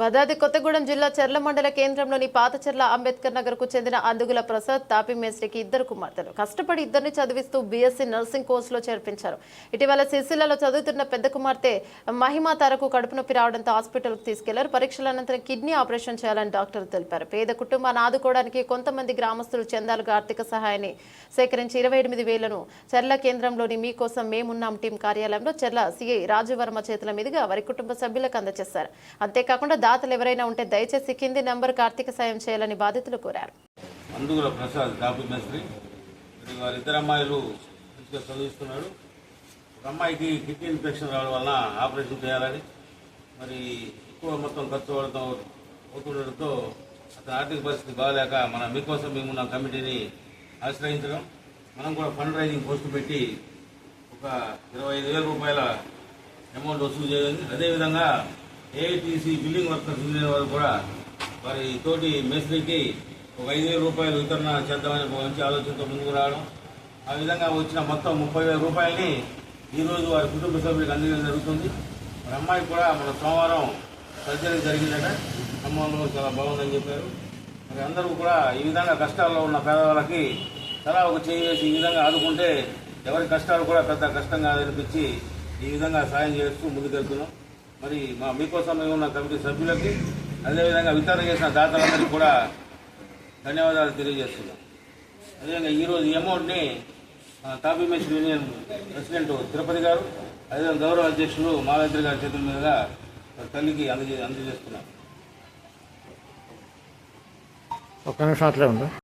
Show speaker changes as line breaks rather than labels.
భద్రాద్రి కొత్తగూడెం జిల్లా చెర్ల మండల కేంద్రంలోని పాతచెర్ల అంబేద్కర్ నగర్కు చెందిన అందుగుల ప్రసాద్ తాపి మేస్త్రికి ఇద్దరు కుమార్తెలు. కష్టపడి ఇద్దరిని చదివిస్తూ బీఎస్సీ నర్సింగ్ కోర్సులో చేర్పించారు. ఇటీవల సిరిసిల్లలో చదువుతున్న పెద్ద కుమార్తె మహిమా తరకు కడుపు నొప్పి రావడంతో హాస్పిటల్కు తీసుకెళ్ళారు. పరీక్షల అనంతరం కిడ్నీ ఆపరేషన్ చేయాలని డాక్టర్లు తెలిపారు. పేద కుటుంబాన్ని ఆదుకోవడానికి కొంతమంది గ్రామస్తులు చందాలుగా ఆర్థిక సహాయాన్ని సేకరించి ఇరవై ఎనిమిది వేలను చెర్ల కేంద్రంలోని మీకోసం మేమున్నాం టీం కార్యాలయంలో చెర్ల సిఐ రాజువర్మ చేతుల మీదుగా వారి కుటుంబ సభ్యులకు అందజేశారు. అంతేకాకుండా దాతలు ఎవరైనా ఉంటే దయచేసి కింది నంబర్కు ఆర్థిక సాయం చేయాలని బాధితులు కోరారు.
అందుగుల ప్రసాద్ కాపీ మేస్త్రి. మరి అమ్మాయిలు మంచిగా చదివిస్తున్నారు. ఒక అమ్మాయికి కిడ్నీ ఇన్ఫెక్షన్ రావడం వలన ఆపరేషన్ చేయాలని మరి ఎక్కువ మొత్తం ఖర్చు అవడంతో అవుతుండడంతో అతని ఆర్థిక పరిస్థితి బాగాలేక మన మీకోసం మేము నా కమిటీని ఆశ్రయించడం మనం కూడా ఫండ్ రైజింగ్ పోస్ట్ పెట్టి ఒక ఇరవై ఐదు వేల రూపాయల అమౌంట్ వసూలు చేయాలి అదేవిధంగా ఏఐటీసీ బిల్డింగ్ వర్కర్స్ యూనియన్ వారు కూడా వారి తోటి మేస్త్రికి ఒక ఐదు వేల రూపాయలు వితరణ చేద్దామని మంచి ఆలోచనతో ముందుకు రావడం. ఆ విధంగా వచ్చిన మొత్తం ముప్పై వేల రూపాయలని ఈరోజు వారి కుటుంబ సభ్యులకు అందజేయడం జరుగుతుంది. మరి అమ్మాయి కూడా మన సోమవారం సర్జరీ జరిగిందట. ఖమ్మంలో చాలా బాగుందని చెప్పారు. మరి అందరూ కూడా ఈ విధంగా కష్టాల్లో ఉన్న పేదవాళ్ళకి తలా ఒక చేయి వేసి ఈ విధంగా ఆదుకుంటే ఎవరి కష్టాలు కూడా పెద్ద కష్టంగా అనిపించి ఈ విధంగా సాయం చేస్తూ ముందుకెళ్తున్నాం. మరి మా మీకోసం ఉన్న కమిటీ సభ్యులకి అదేవిధంగా వితరణ చేసిన దాతలందరికీ కూడా ధన్యవాదాలు తెలియజేస్తున్నాం. అదేవిధంగా ఈరోజు అమౌంట్ని తాపీ మెస్ యూనియన్ ప్రెసిడెంట్ తిరుపతి గారు అదేవిధంగా గౌరవ అధ్యక్షులు మావేంద్ర గారి చేతుల మీదుగా తల్లికి అందజే అందజేస్తున్నాం.
ఒక్క నిమిషం అట్లే ఉందా